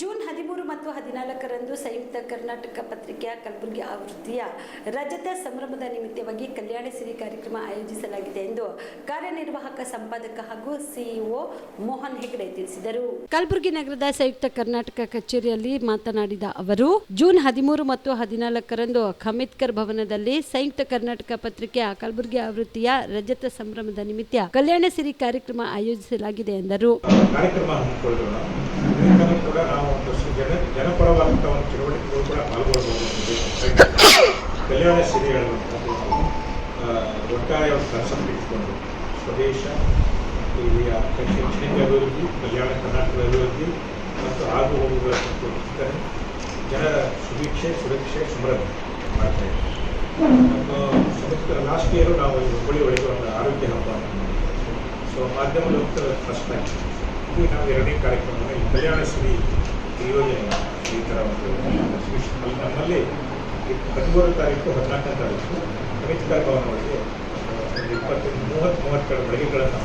June ಹದಿಮೂರು ಮತ್ತು ಹದಿನಾಲ್ಕರಂದು ಸಂಯುಕ್ತ ಕರ್ನಾಟಕ ಪತ್ರಿಕೆಯ ಕಲಬುರಗಿ ಆವೃತ್ತಿಯ ರಜತ ಸಂಭ್ರಮದ ನಿಮಿತ್ತವಾಗಿ ಕಲ್ಯಾಣ ಸಿರಿ ಕಾರ್ಯಕ್ರಮ ಆಯೋಜಿಸಲಾಗಿದೆ ಎಂದು ಕಾರ್ಯನಿರ್ವಾಹಕ ಸಂಪಾದಕ ಹಾಗೂ ಸಿಇಒ ಮೋಹನ್ ಹೆಗಡೆ ತಿಳಿಸಿದರು. ಕಲಬುರಗಿ ನಗರದ ಸಂಯುಕ್ತ ಕರ್ನಾಟಕ ಕಚೇರಿಯಲ್ಲಿ ಮಾತನಾಡಿದ ಅವರು, ಜೂನ್ ಹದಿಮೂರು ಮತ್ತು ಹದಿನಾಲ್ಕರಂದು ಖಮಿತ್ಕರ್ ಭವನದಲ್ಲಿ ಸಂಯುಕ್ತ ಕರ್ನಾಟಕ ಪತ್ರಿಕೆಯ ಕಲಬುರಗಿ ಆವೃತ್ತಿಯ ರಜತ ಸಂಭ್ರಮದ ನಿಮಿತ್ತ ಕಲ್ಯಾಣ ಸಿರಿ ಕಾರ್ಯಕ್ರಮ ಆಯೋಜಿಸಲಾಗಿದೆ ಎಂದರು. ಇದರಿಂದಲೂ ಕೂಡ ನಾವು ಜನ ಜನಪರವಾದಂಥ ಒಂದು ಚಟುವಟಿಕೆಗಳು ಕೂಡ ಪಾಲ್ಗೊಳ್ಬೋದು ಕಲ್ಯಾಣ ಸಿರಿ ಹೇಳುವಂಥದ್ದು ಆ, ಒಟ್ಟಾರೆ ಒಂದು ಕನಸನ್ನು ಇಟ್ಕೊಂಡು ಸ್ವದೇಶ ಇಲ್ಲಿಯ ಅಭಿವೃದ್ಧಿ ಕಲ್ಯಾಣ ಕರ್ನಾಟಕದ ಅಭಿವೃದ್ಧಿ ಮತ್ತು ಆಗು ಕುರಿತು ಚಿಂತನೆ ಸುರಕ್ಷೆ ಸಂಭ್ರಮ ಮಾಡ್ತಾ ಇದ್ದೀವಿ ಲಾಸ್ಟ್ ನಾವು ಹುಬ್ಬಳ್ಳಿ ಒಳಗೆ ಒಂದು ಆರೋಗ್ಯ ಹಬ್ಬ ಸೊ ಮಾಧ್ಯಮದ ಫಸ್ಟ್ ಟೈಮ್ ಇದು ನಾವು ಎರಡನೇ ಕಾರ್ಯಕ್ರಮದಲ್ಲಿ ಈ ಕಲ್ಯಾಣ ಶ್ರೀ ಯೋಜನೆ ಈ ಥರ ಒಂದು ನಮ್ಮಲ್ಲಿ ಹದಿಮೂರು ತಾರೀಕು, ಹದಿನಾಲ್ಕನೇ ತಾರೀಕು ಅಂಬೇಡ್ಕರ್ ಭವನ ಒಳಗೆ ಒಂದು ಇಪ್ಪತ್ತು ಮೂವತ್ತು ಮೂವತ್ತೆರಡು ಮಳಿಗೆಗಳನ್ನು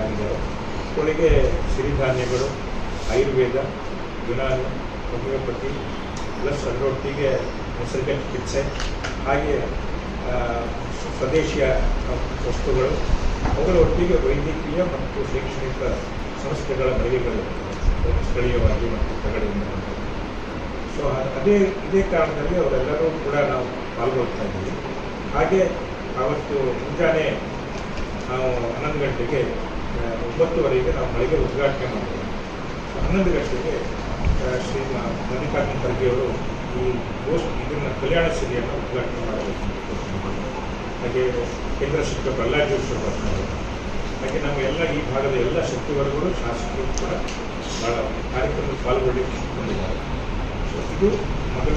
ಆಗಿದ್ದಾರೆ ಒಳಗೆ ಸಿರಿಧಾನ್ಯಗಳು, ಆಯುರ್ವೇದ, ಯುನಾನಿ, ಹೋಮಿಯೋಪತಿ, ಪ್ಲಸ್ ಅದರೊಟ್ಟಿಗೆ ನೈಸರ್ಗಿಕ ಚಿಕಿತ್ಸೆ, ಹಾಗೆ ಸ್ವದೇಶಿಯ ವಸ್ತುಗಳು ಅವುಗಳ ಒಟ್ಟಿಗೆ ವೈದ್ಯಕೀಯ ಮತ್ತು ಶೈಕ್ಷಣಿಕ ಸಂಸ್ಥೆಗಳ ಮಳಿಗೆಗಳು ಸ್ಥಳೀಯವಾಗಿ ಮತ್ತು ತಗಡಿಯಿಂದ ಸೊ ಅದೇ, ಇದೇ ಕಾರಣದಲ್ಲಿ ಅವರೆಲ್ಲರೂ ಕೂಡ ನಾವು ಪಾಲ್ಗೊಳ್ತಾ ಇದ್ದೀವಿ. ಹಾಗೆ ಅವತ್ತು ಮುಂಜಾನೆ ನಾವು ಹನ್ನೊಂದು ಗಂಟೆಗೆ ಒಂಬತ್ತುವರೆಗೆ ನಾವು ಮಳಿಗೆ ಉದ್ಘಾಟನೆ ಮಾಡಿದ್ವಿ. ಹನ್ನೊಂದು ಗಂಟೆಗೆ ಶ್ರೀ ಮಲ್ಲಿಕಾರ್ಜುನ ಖರ್ಗೆ ಅವರು ಈ ಗೋಷ್ಠಿ ಇದನ್ನು ಕಲ್ಯಾಣ ಸಿರಿಯನ್ನು ಉದ್ಘಾಟನೆ ಮಾಡಬೇಕು ಹಾಗೆ ಕೇಂದ್ರ ಸಚಿವ ಬಳ್ಳಾರಿ ಮಾತನಾಡಿದರು ಹಾಗೆ ನಮ್ಮ ಎಲ್ಲ ಈ ಭಾಗದ ಎಲ್ಲ ವರ್ಗಗಳು ಶಾಸಕರು ಕೂಡ ಭಾಳ ಕಾರ್ಯಕ್ರಮದಲ್ಲಿ ಪಾಲ್ಗೊಳ್ಳಿ ಬಂದಿದ್ದಾರೆ ಇದು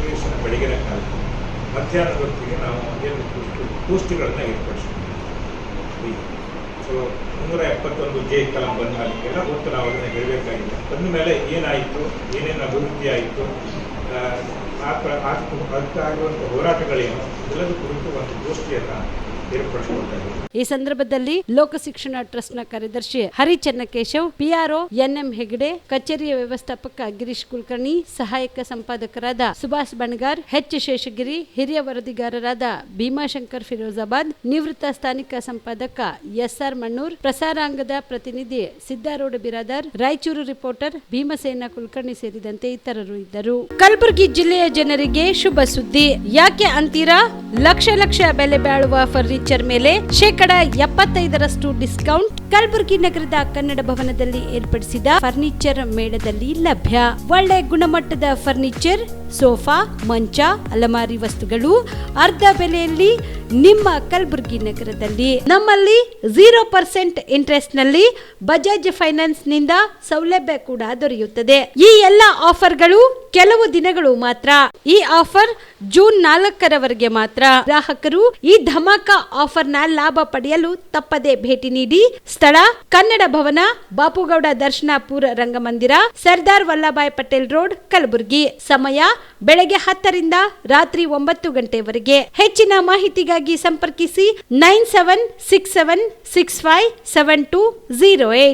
ದಿವಸದ ಬೆಳಗಿನ ಕಾರ್ಯಕ್ರಮ ಮಧ್ಯಾಹ್ನದ ಹೊತ್ತಿಗೆ ನಾವು ಏನು ಗೋಷ್ಠಿ ಗೋಷ್ಠಿಗಳನ್ನು ಏರ್ಪಡಿಸಿದ್ದೀವಿ ಸೊ ಮುನ್ನೂರ ಎಪ್ಪತ್ತೊಂದು ಜೆ ಕಲಂ ಬಂದ ಎಲ್ಲ ಗೊತ್ತು ನಾವು ಅದನ್ನು ಹೇಳಬೇಕಾಗಿದೆ ಬಂದ ಮೇಲೆ ಏನಾಯಿತು ಏನೇನು ಅಭಿವೃದ್ಧಿ ಆಯಿತು ಅದಕ್ಕಾಗಿರುವಂಥ ಹೋರಾಟಗಳೇನು ಎಲ್ಲದರ ಕುರಿತು ಒಂದು ಗೋಷ್ಠಿಯನ್ನು ಈ ಸಂದರ್ಭದಲ್ಲಿ ಲೋಕ ಶಿಕ್ಷಣ ಟ್ರಸ್ಟ್ನ ಕಾರ್ಯದರ್ಶಿ ಹರಿ ಚೆನ್ನಕೇಶವ್ ಪಿಆರ್ಒ ಎನ್ಎಂ ಹೆಗಡೆ, ಕಚೇರಿಯ ವ್ಯವಸ್ಥಾಪಕ ಗಿರೀಶ್ ಕುಲಕರ್ಣಿ, ಸಹಾಯಕ ಸಂಪಾದಕರಾದ ಸುಭಾಷ್ ಬಣಗಾರ್, ಎಚ್ ಶೇಷಗಿರಿ, ಹಿರಿಯ ವರದಿಗಾರರಾದ ಭೀಮಾಶಂಕರ್ ಫಿರೋಜಾಬಾದ್, ನಿವೃತ್ತ ಸ್ಥಾನಿಕ ಸಂಪಾದಕ ಎಸ್ಆರ್ ಮಣ್ಣೂರ್, ಪ್ರಸಾರಾಂಗದ ಪ್ರತಿನಿಧಿ ಸಿದ್ದಾರೂಢ ಬಿರಾದಾರ್, ರಾಯಚೂರು ರಿಪೋರ್ಟರ್ ಭೀಮಸೇನ ಕುಲಕರ್ಣಿ ಸೇರಿದಂತೆ ಇತರರು ಇದ್ದರು. ಕಲಬುರಗಿ ಜಿಲ್ಲೆಯ ಜನರಿಗೆ ಶುಭ ಸುದ್ದಿ. ಯಾಕೆ ಅಂತೀರಾ? ಲಕ್ಷ ಲಕ್ಷ ಬೆಲೆ ಬಾಳುವ ಫರ್ನಿಚರ್ ಮೇಲೆ ಶೇಕಡ ಎಪ್ಪತ್ತೈದರಷ್ಟು ಡಿಸ್ಕೌಂಟ್ ಕಲಬುರಗಿ ನಗರದ ಕನ್ನಡ ಭವನದಲ್ಲಿ ಏರ್ಪಡಿಸಿದ ಫರ್ನಿಚರ್ ಮೇಳದಲ್ಲಿ ಲಭ್ಯ. ಒಳ್ಳೆ ಗುಣಮಟ್ಟದ ಫರ್ನಿಚರ್ ಸೋಫಾ ಮಂಚ, ಅಲಮಾರಿ ವಸ್ತುಗಳು, ಅರ್ಧ ಬೆಲೆಯಲ್ಲಿ ನಿಮ್ಮ ಕಲಬುರಗಿ ನಗರದಲ್ಲಿ ನಮ್ಮಲ್ಲಿ ಜೀರೋ ಪರ್ಸೆಂಟ್ ಇಂಟ್ರೆಸ್ಟ್ನಲ್ಲಿ ಬಜಾಜ್ ಫೈನಾನ್ಸ್ನಿಂದ ಸೌಲಭ್ಯ ಕೂಡ ದೊರೆಯುತ್ತದೆ. ಈ ಎಲ್ಲ ಆಫರ್ಗಳು ಕೆಲವು ದಿನಗಳು ಮಾತ್ರ. ಈ ಆಫರ್ ಜೂನ್ ನಾಲ್ಕರವರೆಗೆ ಮಾತ್ರ. ಗ್ರಾಹಕರು ಈ ಧಮಾಕ ನ ಲಾಭ ಪಡೆಯಲು ತಪ್ಪದೆ ಭೇಟಿ ನೀಡಿ ಸ್ಥಳ ಕನ್ನಡ ಭವನ, ಬಾಪುಗೌಡ ದರ್ಶನಾಪುರ ರಂಗಮಂದಿರ, ಸರ್ದಾರ್ ವಲ್ಲಭಾಯ್ ಪಟೇಲ್ ರೋಡ್, ಕಲಬುರಗಿ. ಸಮಯ ಬೆಳಗ್ಗೆ ಹತ್ತರಿಂದ ರಾತ್ರಿ ಒಂಬತ್ತು ಗಂಟೆವರೆಗೆ. ಹೆಚ್ಚಿನ ಮಾಹಿತಿಗಾಗಿ ಸಂಪರ್ಕಿಸಿ nine seven six seven six five seven two zero eight